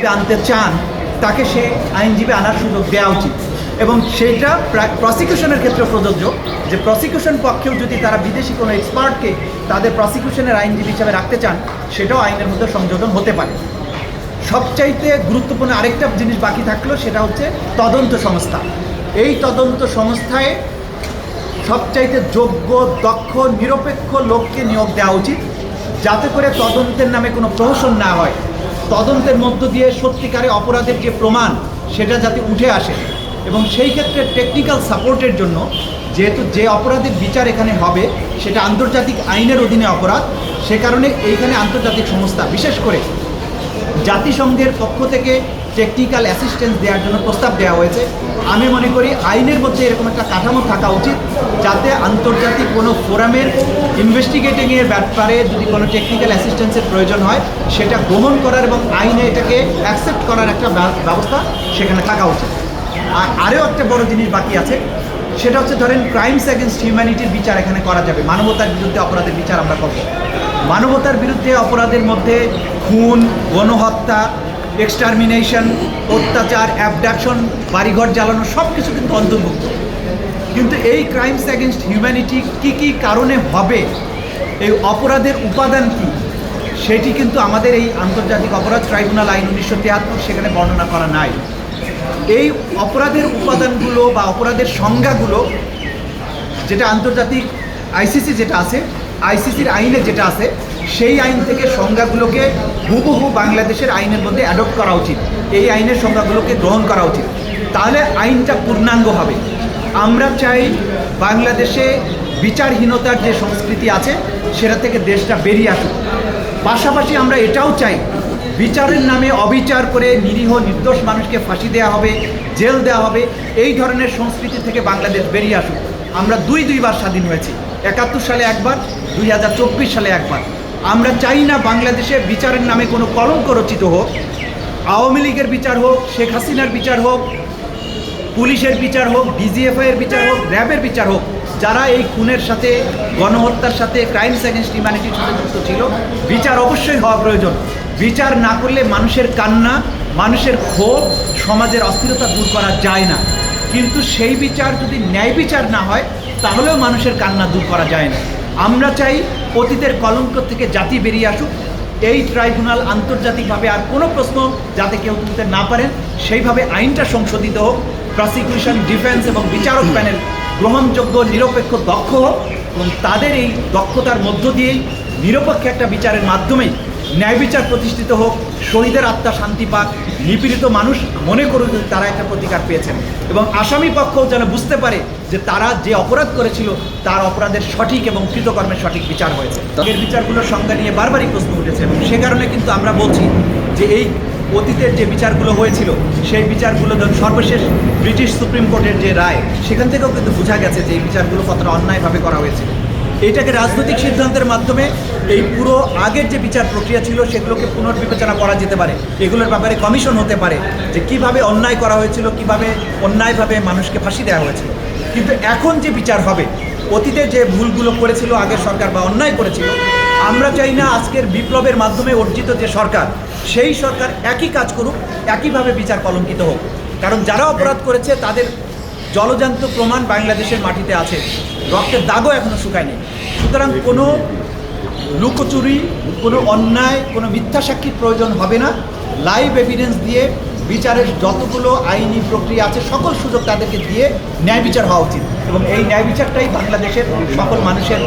আইনজীবী আনতে চান, তাকে সে আইনজীবী আনার সুযোগ দেওয়া উচিত। এবং সেইটা প্রসিকিউশনের ক্ষেত্রে প্রযোজ্য যে প্রসিকিউশন পক্ষেও যদি তারা বিদেশি কোনো এক্সপার্টকে তাদের প্রসিকিউশনের আইনজীবী হিসাবে রাখতে চান, সেটাও আইনের মধ্যে সংযোজন হতে পারে। সবচাইতে গুরুত্বপূর্ণ আরেকটা জিনিস বাকি থাকল, সেটা হচ্ছে তদন্ত সংস্থা। এই তদন্ত সংস্থায় সবচাইতে যোগ্য, দক্ষ, নিরপেক্ষ লোককে নিয়োগ দেওয়া উচিত, যাতে করে তদন্তের নামে কোনো প্রহসন না হয়। তদন্তের মধ্য দিয়ে সত্যিকারে অপরাধের যে প্রমাণ, সেটা যাতে উঠে আসে। এবং সেই ক্ষেত্রে টেকনিক্যাল সাপোর্টের জন্য যেহেতু যে অপরাধের বিচার এখানে হবে, সেটা আন্তর্জাতিক আইনের অধীনে অপরাধ, সে কারণে এইখানে আন্তর্জাতিক সংস্থা, বিশেষ করে জাতিসংঘের পক্ষ থেকে টেকনিক্যাল অ্যাসিস্ট্যান্স দেওয়ার জন্য প্রস্তাব দেওয়া হয়েছে। আমি মনে করি আইনের মধ্যে এরকম একটা কাঠামো থাকা উচিত, যাতে আন্তর্জাতিক কোনো ফোরামের ইনভেস্টিগেটিংয়ের ব্যাপারে যদি কোনো টেকনিক্যাল অ্যাসিস্ট্যান্সের প্রয়োজন হয়, সেটা গ্রহণ করার এবং আইনে এটাকে অ্যাকসেপ্ট করার একটা ব্যবস্থা সেখানে থাকা উচিত। আর আরও একটা বড় জিনিস বাকি আছে, সেটা হচ্ছে ধরেন ক্রাইমস অ্যাগেনস্ট হিউম্যানিটির বিচার এখানে করা যাবে। মানবতার বিরুদ্ধে অপরাধের বিচার আমরা করব। মানবতার বিরুদ্ধে অপরাধের মধ্যে খুন, গণহত্যা এক্সটারমিনেশন অত্যাচার অ্যাবডাকশন বাড়িঘর জ্বালানো সব কিছু কিন্তু অন্তর্ভুক্ত। কিন্তু এই ক্রাইমস অ্যাগেনস্ট হিউম্যানিটি কী কী কারণে হবে? এই অপরাধের উপাদান কী? সেটি কিন্তু আমাদের এই আন্তর্জাতিক অপরাধ ট্রাইব্যুনাল আইন উনিশশো তিয়াত্তর সেখানে বর্ণনা করা নাই। এই অপরাধের উপাদানগুলো বা অপরাধের সংজ্ঞাগুলো, যেটা আন্তর্জাতিক আইসিসি যেটা আছে, আইসিসির আইনে যেটা আছে, সেই আইন থেকে সংজ্ঞাগুলোকে হুবহু বাংলাদেশের আইনের মধ্যে অ্যাডপ্ট করা উচিত। এই আইনের সংজ্ঞাগুলোকে গ্রহণ করা উচিত। তাহলে আইনটা পূর্ণাঙ্গ হবে। আমরা চাই বাংলাদেশে বিচারহীনতার যে সংস্কৃতি আছে, সেটা থেকে দেশটা বেরিয়ে আসুক। পাশাপাশি আমরা এটাও চাই, বিচারের নামে অবিচার করে নিরীহ, নির্দোষ মানুষকে ফাঁসি দেওয়া হবে, জেল দেওয়া হবে, এই ধরনের সংস্কৃতি থেকে বাংলাদেশ বেরিয়ে আসুক। আমরা দুই দুইবার স্বাধীন হয়েছি। একাত্তর সালে একবার, দুই হাজার চব্বিশ সালে একবার। আমরা চাই না বাংলাদেশে বিচারের নামে কোনো কলঙ্ক রচিত হোক। আওয়ামী লীগের বিচার হোক, শেখ হাসিনার বিচার হোক, পুলিশের বিচার হোক ডিজিএফআই এর বিচার হোক, র্যাবের বিচার হোক, যারা এই খুনের সাথে, গণহত্যার সাথে ক্রাইমস অ্যাগেন্স্ট হিউম্যানিটির সাথে যুক্ত ছিল, বিচার অবশ্যই হওয়া প্রয়োজন। বিচার না করলে মানুষের কান্না, মানুষের ক্ষোভ, সমাজের অস্থিরতা দূর করা যায় না। কিন্তু সেই বিচার যদি ন্যায় বিচার না হয়, তাহলেও মানুষের কান্না দূর করা যায় না। আমরা চাই অতীতের কলঙ্ক থেকে জাতি বেরিয়ে আসুক। এই ট্রাইব্যুনাল আন্তর্জাতিকভাবে আর কোনো প্রশ্ন যাতে কেউ তুলতে না পারেন, সেইভাবে আইনটা সংশোধিত হোক। প্রসিকিউশন ডিফেন্স এবং বিচারক প্যানেল গ্রহণযোগ্য, নিরপেক্ষ, দক্ষ হোক এবং তাদের এই দক্ষতার মধ্য দিয়েই নিরপেক্ষ একটা বিচারের মাধ্যমেই ন্যায় বিচার প্রতিষ্ঠিত হোক। শহীদের আত্মা শান্তি পাক, নিপীড়িত মানুষ মনে করুক তারা একটা প্রতিকার পেয়েছেন। এবং আসামি পক্ষও যেন বুঝতে পারে যে তারা যে অপরাধ করেছিল, তার অপরাধের সঠিক এবং কৃতকর্মের সঠিক বিচার হয়েছে। এর বিচারগুলোর সংজ্ঞা নিয়ে বারবারই প্রশ্ন উঠেছে এবং সে কারণে কিন্তু আমরা বলছি যে এই অতীতের যে বিচারগুলো হয়েছিল, সেই বিচারগুলো সর্বশেষ ব্রিটিশ সুপ্রিম কোর্টের যে রায়, সেখান থেকেও কিন্তু বোঝা গেছে যে এই বিচারগুলো কতটা অন্যায়ভাবে করা হয়েছিল। এইটাকে রাজনৈতিক সিদ্ধান্তের মাধ্যমে এই পুরো আগের যে বিচার প্রক্রিয়া ছিল, সেগুলোকে পুনর্বিবেচনা করা যেতে পারে। এগুলোর ব্যাপারে কমিশন হতে পারে যে কীভাবে অন্যায় করা হয়েছিল, কীভাবে অন্যায়ভাবে মানুষকে ফাঁসি দেওয়া হয়েছিল। কিন্তু এখন যে বিচার হবে, অতীতে যে ভুলগুলো করেছিল আগের সরকার বা অন্যায় করেছিল, আমরা চাই না আজকের বিপ্লবের মাধ্যমে অর্জিত যে সরকার, সেই সরকার একই কাজ করুক, একইভাবে বিচার কলঙ্কিত হোক। কারণ যারা অপরাধ করেছে, তাদের জলজান্ত প্রমাণ বাংলাদেশের মাটিতে আছে। রক্তের দাগও এখনও শুকায়নি। সুতরাং কোনো লুকোচুরি, কোনো অন্যায়, কোনো মিথ্যা সাক্ষীর প্রয়োজন হবে না। লাইভ এভিডেন্স দিয়ে বিচারের যতগুলো আইনি প্রক্রিয়া আছে, সকল সুযোগ তাদেরকে দিয়ে ন্যায় বিচার হওয়া উচিত। এবং এই ন্যায় বিচারটাই বাংলাদেশের সকল মানুষের